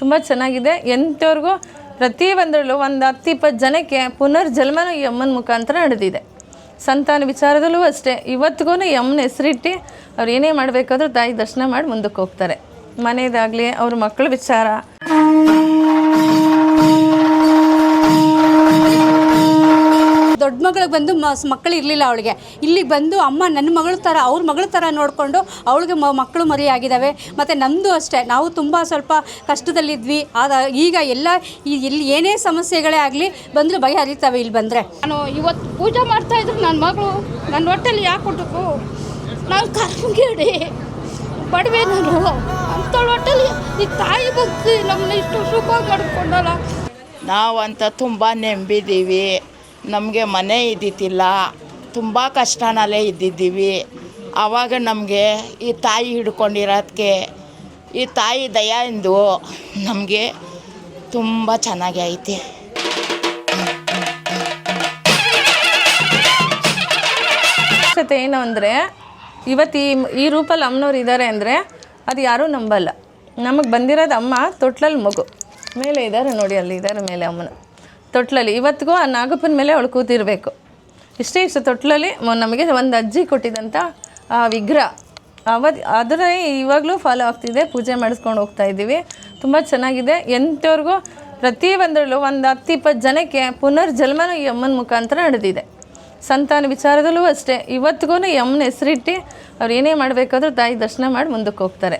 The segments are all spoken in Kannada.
ತುಂಬ ಚೆನ್ನಾಗಿದೆ. ಎಂಥವ್ರಿಗೂ ಪ್ರತಿ ಒಂದರಲ್ಲೂ ಒಂದು ಹತ್ತು ಇಪ್ಪತ್ತು ಜನಕ್ಕೆ ಪುನರ್ಜನ್ಮನೂ ಈ ಅಮ್ಮನ ಮುಖಾಂತರ ನಡೆದಿದೆ. ಸಂತಾನ ವಿಚಾರದಲ್ಲೂ ಅಷ್ಟೇ ಇವತ್ತಿಗೂ ಯಮ್ಮನ ಹೆಸರಿಟ್ಟು ಅವ್ರು ಏನೇ ಮಾಡಬೇಕಾದ್ರೂ ತಾಯಿ ದರ್ಶನ ಮಾಡಿ ಮುಂದಕ್ಕೆ ಹೋಗ್ತಾರೆ. ಮನೆಯದಾಗಲಿ ಅವ್ರ ಮಕ್ಕಳ ವಿಚಾರ ಬಂದು ಮಸ್ ಮಕ್ಕಳು ಇರಲಿಲ್ಲ ಅವಳಿಗೆ. ಇಲ್ಲಿಗೆ ಬಂದು ಅಮ್ಮ ನನ್ನ ಮಗಳ ಥರ ಅವ್ರ ಮಗಳ ಥರ ನೋಡಿಕೊಂಡು ಅವಳಿಗೆ ಮ ಮಕ್ಕಳು ಮರಿ ಆಗಿದ್ದಾವೆ ಮತ್ತು ನಮ್ಮದು ಅಷ್ಟೇ. ನಾವು ತುಂಬ ಸ್ವಲ್ಪ ಕಷ್ಟದಲ್ಲಿದ್ವಿ. ಆದ ಈಗ ಎಲ್ಲ ಈ ಇಲ್ಲಿ ಏನೇ ಸಮಸ್ಯೆಗಳೇ ಆಗಲಿ ಬಂದರೂ ಭಯ ಹರಿತಾವೆ ಇಲ್ಲಿ ಬಂದರೆ. ನಾನು ಇವತ್ತು ಪೂಜೆ ಮಾಡ್ತಾ ಇದ್ರು ನನ್ನ ಮಗಳು. ನನ್ನ ಹೊಟ್ಟೆಲಿ ಯಾಕೆ ಕೊಟ್ಟಕು ನಾನು ಕರ್ಮಗೇಡಿ. ಪಡವೆ ನಾನು. ಅಂಥಳ ಹೊಟ್ಟೆಲಿ ಈ ತಾಯಿ ಭಕ್ತಿ ನಮ್ಮನ್ನ ಇಷ್ಟು ಸುಖವಾಗಿ ಮಾಡಿಕೊಂಡಲ್ಲ ನಾವಂತ ತುಂಬ ನೆಂಬಿದ್ದೀವಿ ನಮಗೆ ಮನೆ ಇದ್ದಿದ್ದಿಲ್ಲ, ತುಂಬ ಕಷ್ಟನಲ್ಲೇ ಇದ್ದಿದ್ದೀವಿ. ಆವಾಗ ನಮಗೆ ಈ ತಾಯಿ ಹಿಡ್ಕೊಂಡಿರೋದಕ್ಕೆ ಈ ತಾಯಿ ದಯಿಂದ ನಮಗೆ ತುಂಬ ಚೆನ್ನಾಗಿ ಐತೆ. ಕತೆ ಏನು ಅಂದರೆ ಇವತ್ತು ಈ ಈ ರೂಪಲ್ಲಿ ಅಮ್ಮನವ್ರು ಇದ್ದಾರೆ ಅಂದರೆ, ಅದು ಯಾರೂ ನಂಬಲ್ಲ. ನಮಗೆ ಬಂದಿರೋದು ಅಮ್ಮ ತೊಟ್ಲಲ್ಲಿ ಮಗು. ಮೇಲೆ ಇದ್ದಾರೆ ನೋಡಿ, ಅಲ್ಲಿ ಇದ್ದಾರೆ ಮೇಲೆ ಅಮ್ಮನ. ತೊಟ್ಲಲ್ಲಿ. ಇವತ್ತಿಗೂ ಆ ನಾಗಪ್ಪನ ಮೇಲೆ ಅವಳು ಕೂತಿರಬೇಕು. ಇಷ್ಟೇ ಇಷ್ಟು ತೊಟ್ಲಲ್ಲಿ ನಮಗೆ ಒಂದು ಅಜ್ಜಿ ಕೊಟ್ಟಿದ್ದಂಥ ಆ ವಿಗ್ರಹ. ಅವತ್ತು ಅದರ ಇವಾಗಲೂ ಫಾಲೋ ಆಗ್ತಿದೆ. ಪೂಜೆ ಮಾಡಿಸ್ಕೊಂಡು ಹೋಗ್ತಾ ಇದ್ದೀವಿ. ತುಂಬ ಚೆನ್ನಾಗಿದೆ. ಎಂಥವ್ರಿಗೂ ಪ್ರತಿ ಒಂದರಲ್ಲೂ ಒಂದು ಹತ್ತು ಇಪ್ಪತ್ತು ಜನಕ್ಕೆ ಪುನರ್ಜನ್ಮನೂ ಈ ಅಮ್ಮನ ಮುಖಾಂತರ ನಡೆದಿದೆ. ಸಂತಾನ ವಿಚಾರದಲ್ಲೂ ಅಷ್ಟೇ. ಇವತ್ತಿಗೂ ಈ ಅಮ್ಮನ ಹೆಸರಿಟ್ಟು ಅವ್ರು ಏನೇ ಮಾಡಬೇಕಾದ್ರೂ ತಾಯಿ ದರ್ಶನ ಮಾಡಿ ಮುಂದಕ್ಕೆ ಹೋಗ್ತಾರೆ.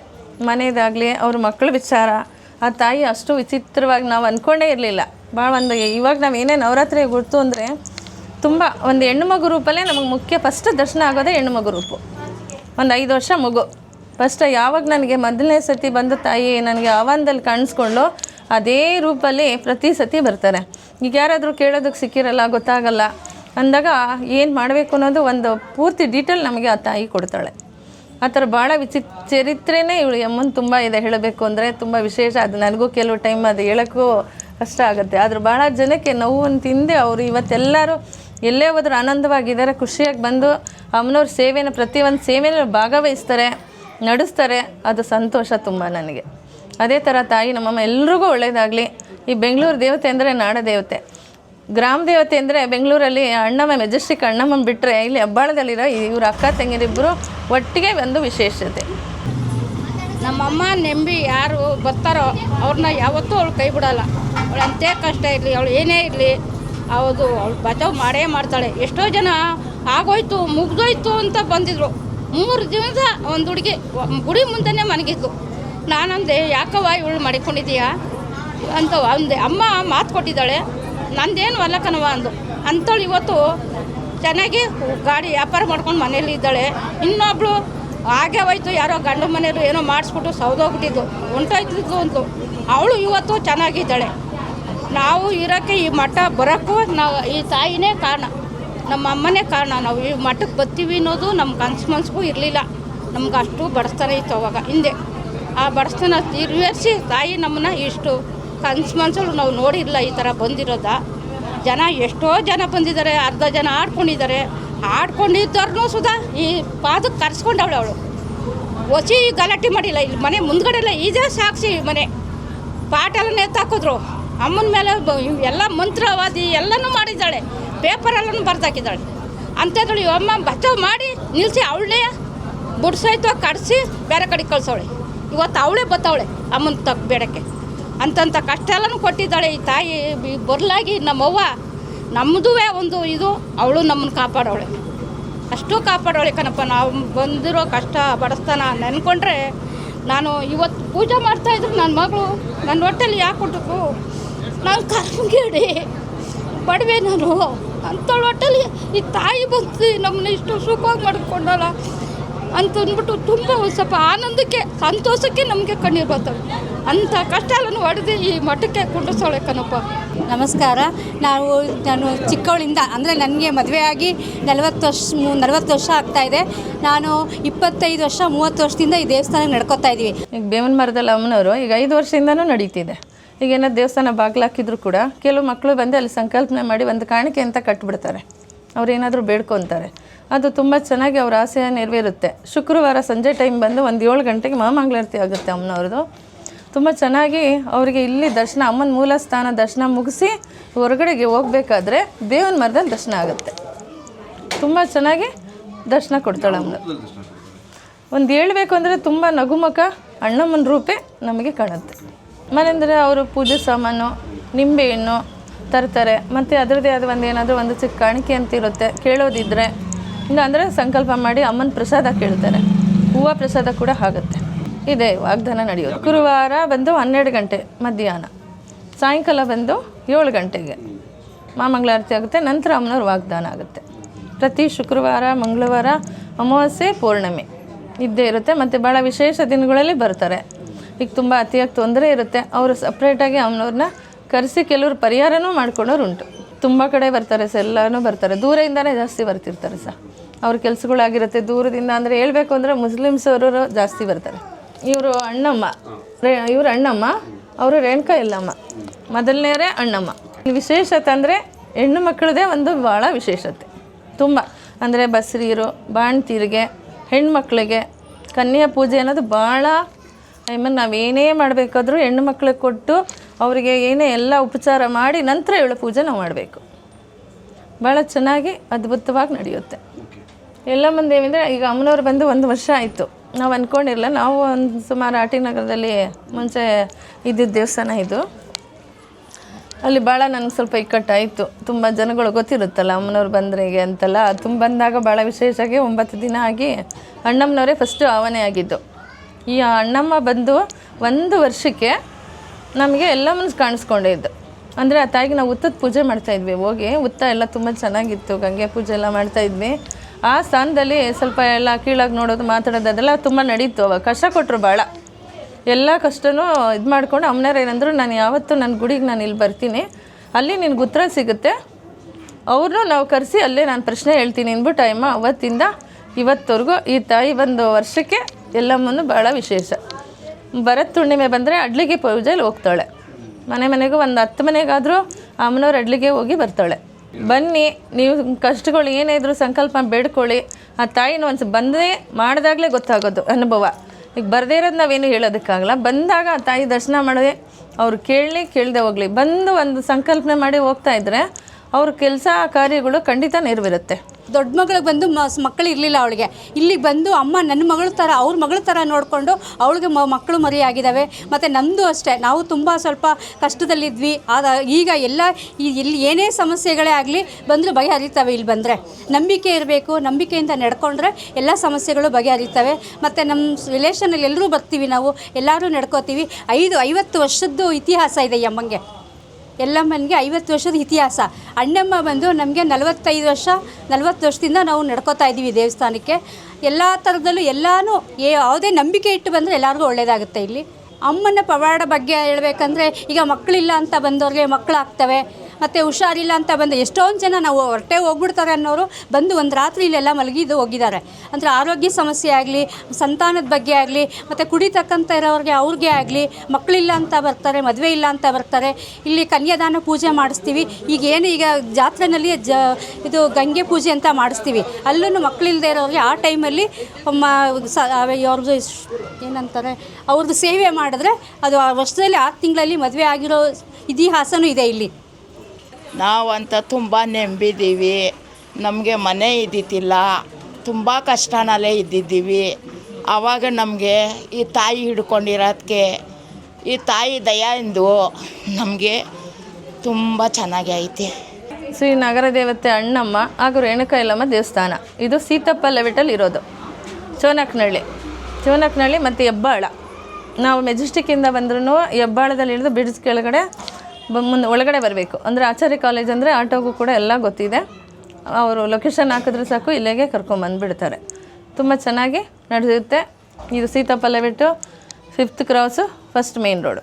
ಮನೆಯದಾಗಲಿ ಅವ್ರ ಮಕ್ಕಳ ವಿಚಾರ, ಆ ತಾಯಿ ಅಷ್ಟು ವಿಚಿತ್ರವಾಗಿ ನಾವು ಅಂದ್ಕೊಂಡೇ ಇರಲಿಲ್ಲ. ಭಾಳ ಒಂದು ಇವಾಗ ನಾವು ಏನೇ ನವರಾತ್ರಿ ಗುರ್ತು ಅಂದರೆ ತುಂಬ ಒಂದು ಹೆಣ್ಣು ಮಗು ರೂಪಲ್ಲೇ ನಮಗೆ ಮುಖ್ಯ ಫಸ್ಟ್ ದರ್ಶನ ಆಗೋದೇ ಹೆಣ್ಣು ಮಗು ರೂಪು. ಒಂದು ಐದು ವರ್ಷ ಮಗು. ಫಸ್ಟ್ ಯಾವಾಗ ನನಗೆ ಮೊದಲನೇ ಸತಿ ಬಂದ ತಾಯಿ ನನಗೆ ಆಹ್ವಾನದಲ್ಲಿ ಕಾಣಿಸ್ಕೊಂಡು ಅದೇ ರೂಪಲ್ಲಿ ಪ್ರತಿ ಸತಿ ಬರ್ತಾರೆ. ಈಗ ಯಾರಾದರೂ ಕೇಳೋದಕ್ಕೆ ಸಿಕ್ಕಿರಲ್ಲ, ಗೊತ್ತಾಗಲ್ಲ. ಅಂದಾಗ ಏನು ಮಾಡಬೇಕು ಅನ್ನೋದು ಒಂದು ಪೂರ್ತಿ ಡೀಟೇಲ್ ನಮಗೆ ಆ ತಾಯಿ ಕೊಡ್ತಾಳೆ. ಆ ಥರ ಭಾಳ ವಿಚಿ ಚರಿತ್ರೆನೇ ಇವಳು ಯಮ್ಮನ ತುಂಬ ಇದೆ ಹೇಳಬೇಕು ಅಂದರೆ ತುಂಬ ವಿಶೇಷ. ಅದು ನನಗೂ ಕೆಲವು ಟೈಮ್ ಅದು ಹೇಳೋಕ್ಕೂ ಕಷ್ಟ ಆಗುತ್ತೆ. ಆದರೆ ಭಾಳ ಜನಕ್ಕೆ ನೋವನ್ನು ತಿಂದೆ ಅವರು. ಇವತ್ತೆಲ್ಲರೂ ಎಲ್ಲೇ ಹೋದರೂ ಆನಂದವಾಗಿದ್ದಾರೆ. ಖುಷಿಯಾಗಿ ಬಂದು ಅಮ್ಮನವ್ರ ಸೇವೆನ, ಪ್ರತಿಯೊಂದು ಸೇವೆಯಲ್ಲಿ ಭಾಗವಹಿಸ್ತಾರೆ, ನಡೆಸ್ತಾರೆ. ಅದು ಸಂತೋಷ ತುಂಬ ನನಗೆ. ಅದೇ ಥರ ತಾಯಿ, ನಮ್ಮಮ್ಮ ಎಲ್ರಿಗೂ ಒಳ್ಳೆಯದಾಗಲಿ ಈ ಬೆಂಗಳೂರು ದೇವತೆ ಅಂದರೆ ನಾಡ ದೇವತೆ. ಗ್ರಾಮ ದೇವತೆ ಅಂದರೆ ಬೆಂಗಳೂರಲ್ಲಿ ಅಣ್ಣಮ್ಮ, ಮೆಜೆಸ್ಟಿಕ್ ಅಣ್ಣಮ್ಮ ಬಿಟ್ಟರೆ ಇಲ್ಲಿ ಹೆಬ್ಬಾಳದಲ್ಲಿರೋ ಇವ್ರ ಅಕ್ಕ ತಂಗಿರಿಬ್ಬರು ಒಟ್ಟಿಗೆ ಒಂದು ವಿಶೇಷತೆ. ನಮ್ಮಮ್ಮ ನೆಂಬಿ ಯಾರು ಬರ್ತಾರೋ ಅವ್ರನ್ನ ಯಾವತ್ತೂ ಅವ್ಳು ಕೈ ಬಿಡಲ್ಲ. ಅವಳು ಅಂತೆ ಕಷ್ಟ ಇರಲಿ, ಅವಳು ಏನೇ ಇರಲಿ, ಹೌದು, ಅವಳು ಬಚಾವ್ ಮಾಡೇ ಮಾಡ್ತಾಳೆ. ಎಷ್ಟೋ ಜನ ಆಗೋಯ್ತು, ಮುಗ್ದೋಯ್ತು ಅಂತ ಬಂದಿದ್ರು. ಮೂರು ದಿವಸ ಒಂದು ಹುಡುಗಿ ಗುಡಿ ಮುಂದೆನೇ ಮನಗಿದ್ಲು ನಾನಂದೆ, ಯಾಕವ್ವ ಇವಳು ಮಾಡಿಕೊಂಡಿದ್ದೀಯಾ? ಅಂತ ಅಂದೆ, ಅಮ್ಮ ಮಾತು ಕೊಟ್ಟಿದ್ದಾಳೆ. ನಂದೇನು ಅಲ್ಲ ಅಂದು ಅಂಥವಳು ಇವತ್ತು ಚೆನ್ನಾಗಿ ಗಾಡಿ ವ್ಯಾಪಾರ ಮಾಡ್ಕೊಂಡು ಮನೇಲಿ ಇದ್ದಾಳೆ. ಇನ್ನೊಬ್ಳು ಹಾಗೆ ಹೋಯ್ತು, ಯಾರೋ ಗಂಡು ಮನೆಯವರು ಏನೋ ಮಾಡಿಸ್ಬಿಟ್ಟು ಸೌದೋಗ್ಬಿಟ್ಟಿದ್ದು. ಹೊಂಟೋಯ್ತಿದ್ದು ಅಂತು ಅವಳು ಇವತ್ತು ಚೆನ್ನಾಗಿದ್ದಾಳೆ. ನಾವು ಇರೋಕ್ಕೆ ಈ ಮಠ ಬರೋಕ್ಕೂ ನಾವು ಈ ತಾಯಿನೇ ಕಾರಣ. ನಮ್ಮ ಅಮ್ಮನೇ ಕಾರಣ. ನಾವು ಈ ಮಠಕ್ಕೆ ಬರ್ತೀವಿ ಅನ್ನೋದು ನಮ್ಮ ಕನ್ಸು ಮನ್ಸಿಗೂ ಇರಲಿಲ್ಲ. ನಮ್ಗೆ ಅಷ್ಟು ಬಡಸ್ತಾನ ಇತ್ತು ಅವಾಗ, ಹಿಂದೆ. ಆ ಬಡಸ್ತನ ತೀರ್ವೇರಿಸಿ ತಾಯಿ ನಮ್ಮನ್ನ ಇಷ್ಟು ಕನ್ಸು ನಾವು ನೋಡಿರಲಿಲ್ಲ ಈ ಥರ ಬಂದಿರೋದ. ಜನ ಎಷ್ಟೋ ಜನ ಬಂದಿದ್ದಾರೆ, ಅರ್ಧ ಜನ ಆಡ್ಕೊಂಡಿದ್ದಾರೆ. ಆಡ್ಕೊಂಡಿದ್ದವ್ರನ್ನೂ ಸುಧಾ ಈ ಪಾದಕ್ಕೆ ಕರೆಸ್ಕೊಂಡವಳು ಅವಳು. ಒಸಿ ಗಲಾಟೆ ಮಾಡಿಲ್ಲ. ಇಲ್ಲಿ ಮನೆ ಮುಂದ್ಗಡೆ ಎಲ್ಲ ಇದೇ ಸಾಕ್ಷಿ ಮನೆ. ಪಾಠ ಎಲ್ಲ ಎತ್ತಾಕಿದ್ರು ಅಮ್ಮನ ಮೇಲೆ ಎಲ್ಲ ಮಂತ್ರವಾದಿ ಎಲ್ಲನೂ ಮಾಡಿದ್ದಾಳೆ. ಪೇಪರೆಲ್ಲನೂ ಬರ್ದಾಕಿದ್ದಾಳೆ. ಅಂಥದ್ದು ಅಮ್ಮ ಬಚಾವ್ ಮಾಡಿ ನಿಲ್ಲಿಸಿ ಅವಳೇ ಬುಡ್ಸಾಯ್ತು ಕಡಿಸಿ ಬೇರೆ ಕಡೆ ಕಳ್ಸವಳೆ ಇವತ್ತು ಅವಳೇ ಬತ್ತವಳೆ ಅಮ್ಮನ ತಕ್ಕ ಬೇಡಕ್ಕೆ. ಅಂತಂಥ ಕಷ್ಟ ಎಲ್ಲನೂ ಕೊಟ್ಟಿದ್ದಾಳೆ. ಈ ತಾಯಿ ಬರಲಾಗಿ ನಮ್ಮವ್ವ ನಮ್ಮದೂ ಒಂದು ಇದು, ಅವಳು ನಮ್ಮನ್ನು ಕಾಪಾಡೋಳೆ. ಅಷ್ಟು ಕಾಪಾಡೋಳೆ ಕಣಪ್ಪ. ನಾವು ಬಂದಿರೋ ಕಷ್ಟ ಬಡಿಸ್ತಾನ ನೆನ್ಕೊಂಡ್ರೆ ನಾನು ಇವತ್ತು ಪೂಜೆ ಮಾಡ್ತಾಯಿದ್ರು ನನ್ನ ಮಗಳು. ನನ್ನ ಹೊಟ್ಟೆಲಿ ಯಾಕೆ ಹುಟ್ಟುಕು ನಾನು ಕರ್ಮಗೇಡಿ ಬಡವೆ ನಾನು. ಅಂಥಳ ಒಟ್ಟಲ್ಲಿ ಈ ತಾಯಿ ಬಂತು ನಮ್ಮನ್ನ ಇಷ್ಟು ಸುಖವಾಗಿ ಮಾಡಿಕೊಂಡಲ್ಲ ಅಂತ ಅಂದ್ಬಿಟ್ಟು ತುಂಬ ಸ್ವಲ್ಪ ಆನಂದಕ್ಕೆ, ಸಂತೋಷಕ್ಕೆ ನಮಗೆ ಕಣ್ಣೀರು ಬರ್ತವೆ ಅಂಥ ಕಷ್ಟ ಎಲ್ಲನೂ ಹೊಡೆದು ಈ ಮಠಕ್ಕೆ ಕುಂಡಿಸೋಳೆ ಕಣಪ್ಪ. ನಮಸ್ಕಾರ. ನಾವು ನಾನು ಚಿಕ್ಕವಳಿಂದ, ಅಂದರೆ ನನಗೆ ಮದುವೆಯಾಗಿ ನಲವತ್ತು ವರ್ಷ ನಲವತ್ತು ವರ್ಷ ಆಗ್ತಾ ಇದೆ. ನಾನು ಇಪ್ಪತ್ತೈದು ವರ್ಷ, ಮೂವತ್ತು ವರ್ಷದಿಂದ ಈ ದೇವಸ್ಥಾನ ನಡ್ಕೋತಾ ಇದ್ದೀವಿ. ಈಗ ಬೇವನ ಮರದಲ್ಲಿ ಅಮ್ಮನವರು ಈಗ ಐದು ವರ್ಷದಿಂದನೂ ನಡೀತಿದೆ. ಈಗ ಏನೋ ದೇವಸ್ಥಾನ ಬಾಗಿಲು ಹಾಕಿದ್ರು ಕೂಡ ಕೆಲವು ಮಕ್ಕಳು ಬಂದು ಅಲ್ಲಿ ಸಂಕಲ್ಪನೆ ಮಾಡಿ ಒಂದು ಕಾಣಿಕೆ ಅಂತ ಕಟ್ಬಿಡ್ತಾರೆ. ಅವ್ರು ಏನಾದರೂ ಬೇಡ್ಕೊತಾರೆ. ಅದು ತುಂಬ ಚೆನ್ನಾಗಿ ಅವ್ರ ಆಸೆಯ ನೆರವೇರುತ್ತೆ. ಶುಕ್ರವಾರ ಸಂಜೆ ಟೈಮ್ ಬಂದು ಒಂದು ಏಳು ಗಂಟೆಗೆ ಮಹಾಮಂಗಳಾರತಿ ಆಗುತ್ತೆ ಅಮ್ಮನವ್ರದ್ದು. ತುಂಬ ಚೆನ್ನಾಗಿ ಅವರಿಗೆ ಇಲ್ಲಿ ದರ್ಶನ, ಅಮ್ಮನ ಮೂಲ ಸ್ಥಾನ ದರ್ಶನ ಮುಗಿಸಿ ಹೊರಗಡೆಗೆ ಹೋಗ್ಬೇಕಾದ್ರೆ ಬೇವಿನ ಮರದಲ್ಲಿ ದರ್ಶನ ಆಗುತ್ತೆ. ತುಂಬ ಚೆನ್ನಾಗಿ ದರ್ಶನ ಕೊಡ್ತಾಳೆ ಅಮ್ಮ. ಒಂದು ಹೇಳ್ಬೇಕು ಅಂದರೆ ತುಂಬ ನಗುಮುಖ ಅಣ್ಣಮ್ಮನ ರೂಪೇ ನಮಗೆ ಕಾಣುತ್ತೆ. ಮನೆಂದರೆ ಅವರು ಪೂಜೆ ಸಾಮಾನು ನಿಂಬೆಹಣ್ಣು ತರ್ತಾರೆ. ಮತ್ತು ಅದರದ್ದೇ ಆದ ಒಂದು ಏನಾದರೂ ಒಂದು ಚಿಕ್ಕ ಕಾಣಿಕೆ ಅಂತ ಇರುತ್ತೆ ಕೇಳೋದಿದ್ದರೆ ಇಲ್ಲ ಅಂದರೆ ಸಂಕಲ್ಪ ಮಾಡಿ ಅಮ್ಮನ ಪ್ರಸಾದ ಕೇಳ್ತಾರೆ. ಹೂವು ಪ್ರಸಾದ ಕೂಡ ಆಗುತ್ತೆ. ಇದೆ ವಾಗ್ದಾನ ನಡೆಯೋದು ಗುರುವಾರ ಬಂದು ಹನ್ನೆರಡು ಗಂಟೆ ಮಧ್ಯಾಹ್ನ. ಸಾಯಂಕಾಲ ಬಂದು ಏಳು ಗಂಟೆಗೆ. ಮಾಮಂಗಳಾರತಿ ಆಗುತ್ತೆ ನಂತರ ಅಮ್ಮನವ್ರ ವಾಗ್ದಾನ ಆಗುತ್ತೆ. ಪ್ರತಿ ಶುಕ್ರವಾರ ಮಂಗಳವಾರ ಅಮಾವಾಸ್ಯೆ ಪೌರ್ಣಮಿ. ಇದ್ದೇ ಇರುತ್ತೆ ಮತ್ತು ಭಾಳ ವಿಶೇಷ ದಿನಗಳಲ್ಲಿ ಬರ್ತಾರೆ. ಈಗ ತುಂಬ ಅತಿಯಾಗಿ ತೊಂದರೆ ಇರುತ್ತೆ. ಅವರು ಸಪ್ರೇಟಾಗಿ ಅಮ್ಮನವ್ರನ್ನ ಕರೆಸಿ ಕೆಲವರು ಪರಿಹಾರನೂ ಮಾಡ್ಕೊಳೋರು ಉಂಟು ತುಂಬ ಕಡೆ ಬರ್ತಾರೆ ಸರ್ ಎಲ್ಲನೂ ಬರ್ತಾರೆ. ದೂರದಿಂದಲೇ ಜಾಸ್ತಿ ಬರ್ತಿರ್ತಾರೆ ಸರ್. ಅವ್ರ ಕೆಲಸಗಳಾಗಿರುತ್ತೆ ದೂರದಿಂದ ಅಂದರೆ ಹೇಳಬೇಕು ಅಂದರೆ ಮುಸ್ಲಿಮ್ಸ್ ಅವರು ಜಾಸ್ತಿ ಬರ್ತಾರೆ. ಇವರು ಅಣ್ಣಮ್ಮ. ಇವರು ಅಣ್ಣಮ್ಮ ಅವರು ರೇಣುಕಾ ಎಲ್ಲಮ್ಮ ಮೊದಲನೇರೇ ಅಣ್ಣಮ್ಮ. ವಿಶೇಷತೆ ಅಂದರೆ ಹೆಣ್ಣು ಮಕ್ಕಳದೇ ಒಂದು ಭಾಳ ವಿಶೇಷತೆ. ತುಂಬ. ಅಂದರೆ ಬಸ್ರೀರು ಬಾಣ್ತೀರಿಗೆ ಹೆಣ್ಮಕ್ಳಿಗೆ ಕನ್ಯಾ ಪೂಜೆ ಅನ್ನೋದು ಭಾಳ ಐಮನ್ ನಾವೇನೇ ಮಾಡಬೇಕಾದ್ರೂ ಹೆಣ್ಣು ಮಕ್ಳಿಗೆ ಕೊಟ್ಟು ಅವರಿಗೆ ಏನೇ ಎಲ್ಲ ಉಪಚಾರ ಮಾಡಿ ನಂತರ ಇವಳ ಪೂಜೆ ನಾವು ಮಾಡಬೇಕು. ಭಾಳ ಚೆನ್ನಾಗಿ ಅದ್ಭುತವಾಗಿ ನಡೆಯುತ್ತೆ. ಎಲ್ಲ ಮಂದಿ ಏನೆಂದರೆ ಈಗ ಅಮ್ಮನವ್ರು ಬಂದು ಒಂದು ವರ್ಷ ಆಯಿತು. ನಾವು ಅಂದ್ಕೊಂಡಿರಲ್ಲ ನಾವು ಒಂದು ಸುಮಾರು ಆಟಿ ನಗರದಲ್ಲಿ ಮುಂಚೆ ಇದ್ದಿದ್ದ ದೇವಸ್ಥಾನ ಇದು. ಅಲ್ಲಿ ಭಾಳ ನನಗೆ ಸ್ವಲ್ಪ ಇಕ್ಕಟ್ಟಾಯಿತು. ತುಂಬ ಜನಗಳು ಗೊತ್ತಿರುತ್ತಲ್ಲ ಅಮ್ಮನವ್ರು ಬಂದರೆ ಅಂತಲ್ಲ. ತುಂಬ ಬಂದಾಗ ಭಾಳ ವಿಶೇಷವಾಗಿ ಒಂಬತ್ತು ದಿನ ಆಗಿ ಅಣ್ಣಮ್ಮನವರೇ ಫಸ್ಟು ಆವನೆ ಆಗಿದ್ದು. ಈ ಅಣ್ಣಮ್ಮ ಬಂದು ಒಂದು ವರ್ಷಕ್ಕೆ ನಮಗೆ ಎಲ್ಲ ಮನಸ್ಸು ಕಾಣಿಸ್ಕೊಂಡಿದ್ದು ಅಂದರೆ ಆ ತಾಯಿಗೆ ನಾವು ಉತ್ತದ ಪೂಜೆ ಮಾಡ್ತಾಯಿದ್ವಿ ಹೋಗಿ ಉತ್ತ ಎಲ್ಲ ತುಂಬ ಚೆನ್ನಾಗಿತ್ತು. ಗಂಗೆ ಪೂಜೆ ಎಲ್ಲ ಮಾಡ್ತಾಯಿದ್ವಿ ಆ ಸ್ಥಾನದಲ್ಲಿ ಸ್ವಲ್ಪ ಎಲ್ಲ ಕೀಳಾಗಿ ನೋಡೋದು, ಮಾತಾಡೋದು, ಅದೆಲ್ಲ ತುಂಬ ನಡೀತು ಅವಾಗ. ಕಷ್ಟ ಕೊಟ್ಟರು ಭಾಳ ಎಲ್ಲ ಕಷ್ಟನೂ ಇದು ಮಾಡಿಕೊಂಡು ಅಮ್ಮನವ್ರು ಏನಂದ್ರು, ನಾನು ಯಾವತ್ತೂ ನನ್ನ ಗುಡಿಗೆ ನಾನು ಇಲ್ಲಿ ಬರ್ತೀನಿ. ಅಲ್ಲಿ ನಿನ್ಗೆ ಉತ್ತರ ಸಿಗುತ್ತೆ. ಅವ್ರನ್ನೂ ನಾವು ಕರೆಸಿ ಅಲ್ಲೇ ನಾನು ಪ್ರಶ್ನೆ ಹೇಳ್ತೀನಿ ಅಂದ್ಬಿಟ್ಟು ಅಮ್ಮ ಅವತ್ತಿಂದ ಇವತ್ತವರೆಗೂ ಈ ತಾಯಿ ಒಂದು ವರ್ಷಕ್ಕೆ ಎಲ್ಲಮ್ಮನ್ನು ಭಾಳ ವಿಶೇಷ. ಭರತ್ ಹುಣ್ಣಿಮೆ ಬಂದರೆ ಅಡ್ಲಿಗೆ ಪೂಜೆಯಲ್ಲಿ ಹೋಗ್ತಾಳೆ. ಮನೆ ಮನೆಗೂ ಒಂದು ಹತ್ತು ಮನೆಗಾದರೂ ಅಮ್ಮನವ್ರ ಅಡ್ಲಿಗೆ ಹೋಗಿ ಬರ್ತಾಳೆ. ಬನ್ನಿ, ನೀವು ಕಷ್ಟಗಳು ಏನೇ ಇದ್ರೂ ಸಂಕಲ್ಪ ಬೇಡ್ಕೊಳ್ಳಿ. ಆ ತಾಯಿನ ಒಂದು ಬಂದೇ ಮಾಡಿದಾಗಲೇ ಗೊತ್ತಾಗೋದು ಅನುಭವ. ಈಗ ಬರದೇ ಇರೋದು ನಾವೇನು ಹೇಳೋದಕ್ಕಾಗಲ್ಲ. ಬಂದಾಗ ಆ ತಾಯಿ ದರ್ಶನ ಮಾಡದೆ ಅವ್ರು ಕೇಳಲಿ, ಕೇಳದೆ ಹೋಗ್ಲಿ. ಬಂದು ಒಂದು ಸಂಕಲ್ಪನೆ ಮಾಡಿ ಹೋಗ್ತಾ ಇದ್ದರೆ ಅವ್ರ ಕೆಲಸ, ಕಾರ್ಯಗಳು ಖಂಡಿತ ನೆರವಿರುತ್ತೆ. ದೊಡ್ಡ ಮಗಳಿಗೆ ಬಂದು ಮಕ್ಕಳು ಇರಲಿಲ್ಲ ಅವಳಿಗೆ. ಇಲ್ಲಿ ಬಂದು ಅಮ್ಮ ನನ್ನ ಮಗಳ ಥರ ಅವ್ರ ಮಗಳ ಥರ ನೋಡಿಕೊಂಡು ಅವಳಿಗೆ ಮಕ್ಕಳು ಮರಿ ಆಗಿದ್ದಾವೆ ಮತ್ತು ನಮ್ಮದು ಅಷ್ಟೇ, ನಾವು ತುಂಬ ಸ್ವಲ್ಪ ಕಷ್ಟದಲ್ಲಿದ್ವಿ. ಆದ, ಈಗ ಎಲ್ಲ ಇಲ್ಲಿ ಏನೇ ಸಮಸ್ಯೆಗಳೇ ಆಗಲಿ ಬಂದರೂ ಬಗೆಹರಿತವೆ ಇಲ್ಲಿ ಬಂದರೆ. ನಂಬಿಕೆ ಇರಬೇಕು, ನಂಬಿಕೆಯಿಂದ ನಡ್ಕೊಂಡ್ರೆ ಎಲ್ಲ ಸಮಸ್ಯೆಗಳು ಬಗೆಹರಿತವೆ. ಮತ್ತು ನಮ್ಮ ರಿಲೇಷನಲ್ಲಿ ಎಲ್ಲರೂ ಬರ್ತೀವಿ ನಾವು, ಎಲ್ಲರೂ ನಡ್ಕೋತೀವಿ. ಐದು, ಐವತ್ತು ವರ್ಷದ್ದು ಇತಿಹಾಸ ಇದೆ ಈ ಅಮ್ಮಂಗೆ. ಎಲ್ಲಮ್ಮನಿಗೆ ಐವತ್ತು ವರ್ಷದ ಇತಿಹಾಸ. ಅಣ್ಣಮ್ಮ ಬಂದು ನಮಗೆ ನಲವತ್ತೈದು ವರ್ಷ, ನಲವತ್ತು ವರ್ಷದಿಂದ ನಾವು ನಡ್ಕೋತಾ ಇದ್ದೀವಿ ದೇವಸ್ಥಾನಕ್ಕೆ. ಎಲ್ಲ ಥರದಲ್ಲೂ ಎಲ್ಲನೂ ಯಾವುದೇ ನಂಬಿಕೆ ಇಟ್ಟು ಬಂದರೆ ಎಲ್ಲರಿಗೂ ಒಳ್ಳೆಯದಾಗುತ್ತೆ ಇಲ್ಲಿ. ಅಮ್ಮನ ಪವಾಡ ಬಗ್ಗೆ ಹೇಳಬೇಕಂದ್ರೆ ಈಗ ಮಕ್ಕಳಿಲ್ಲ ಅಂತ ಬಂದವ್ರಿಗೆ ಮಕ್ಕಳಾಗ್ತವೆ. ಮತ್ತು ಹುಷಾರಿಲ್ಲ ಅಂತ ಬಂದು ಎಷ್ಟೊಂದು ಜನ ನಾವು ಹೊರಟೆ ಹೋಗ್ಬಿಡ್ತಾರೆ ಅನ್ನೋರು ಬಂದು ಒಂದು ರಾತ್ರಿ ಇಲ್ಲೆಲ್ಲ ಮಲಗಿದ್ದು ಹೋಗಿದ್ದಾರೆ. ಅಂದರೆ ಆರೋಗ್ಯ ಸಮಸ್ಯೆ ಆಗಲಿ, ಸಂತಾನದ ಬಗ್ಗೆ ಆಗಲಿ, ಮತ್ತು ಕುಡಿತಕ್ಕಂಥ ಇರೋರಿಗೆ ಅವ್ರಿಗೆ ಆಗಲಿ ಮಕ್ಕಳಿಲ್ಲ ಅಂತ ಬರ್ತಾರೆ, ಮದುವೆ ಇಲ್ಲ ಅಂತ ಬರ್ತಾರೆ. ಇಲ್ಲಿ ಕನ್ಯಾದಾನ ಪೂಜೆ ಮಾಡಿಸ್ತೀವಿ. ಈಗ ಏನು ಈಗ ಜಾತ್ರೆನಲ್ಲಿ ಜ, ಇದು ಗಂಗೆ ಪೂಜೆ ಅಂತ ಮಾಡಿಸ್ತೀವಿ. ಅಲ್ಲೂ ಮಕ್ಕಳಿಲ್ಲದೆ ಇರೋರಿಗೆ ಆ ಟೈಮಲ್ಲಿ ಸ ಅವ್ರದ್ದು ಏನಂತಾರೆ ಅವ್ರದ್ದು ಸೇವೆ ಮಾಡಿದ್ರೆ ಅದು ಆ ವರ್ಷದಲ್ಲಿ ಆರು ತಿಂಗಳಲ್ಲಿ ಮದುವೆ ಆಗಿರೋ ಇತಿಹಾಸನೂ ಇದೆ ಇಲ್ಲಿ. ನಾವಂತ ತುಂಬ ನೆಂಬಿದ್ದೀವಿ. ನಮಗೆ ಮನೆ ಇದ್ದಿದ್ದಿಲ್ಲ. ತುಂಬ ಕಷ್ಟನಲ್ಲೇ ಇದ್ದಿದ್ದೀವಿ. ಆವಾಗ ನಮಗೆ ಈ ತಾಯಿ ಹಿಡ್ಕೊಂಡಿರೋದಕ್ಕೆ ಈ ತಾಯಿ ದಯೆಂದು ನಮಗೆ ತುಂಬ ಚೆನ್ನಾಗಿ ಐತೆ. ಶ್ರೀ ನಗರ ದೇವತೆ ಅಣ್ಣಮ್ಮ ಹಾಗೂ ರೇಣುಕಾ ಯಲ್ಲಮ್ಮ ದೇವಸ್ಥಾನ. ಇದು ಸೀತಪ್ಪ ಲೆವೆಟಲ್ಲಿ ಇರೋದು. ಚೋನಕ್ನಹಳ್ಳಿ ಚೋನಕ್ನಹಳ್ಳಿ ಮತ್ತು ಹೆಬ್ಬಾಳ. ನಾವು ಮೆಜೆಸ್ಟಿಕ್ಕಿಂದ ಬಂದ್ರೂ ಹೆಬ್ಬಾಳದಲ್ಲಿ ಹಿಡಿದು ಬ್ರಿಡ್ಜ್ ಕೆಳಗಡೆ. ಮುಂದೆ ಒಳಗಡೆ ಬರಬೇಕು. ಅಂದರೆ ಆಚಾರ್ಯ ಕಾಲೇಜ್ ಅಂದರೆ ಆಟೋಗೂ ಕೂಡ ಎಲ್ಲ ಗೊತ್ತಿದೆ. ಅವರು ಲೊಕೇಶನ್ ಹಾಕಿದ್ರೆ ಸಾಕು, ಇಲ್ಲಿಗೆ ಕರ್ಕೊಂಬಂದುಬಿಡ್ತಾರೆ ತುಂಬ ಚೆನ್ನಾಗಿ ನಡೆಯುತ್ತೆ. ಇದು ಸೀತಾಫಲ ಬಿಟ್ಟು fifth cross first main road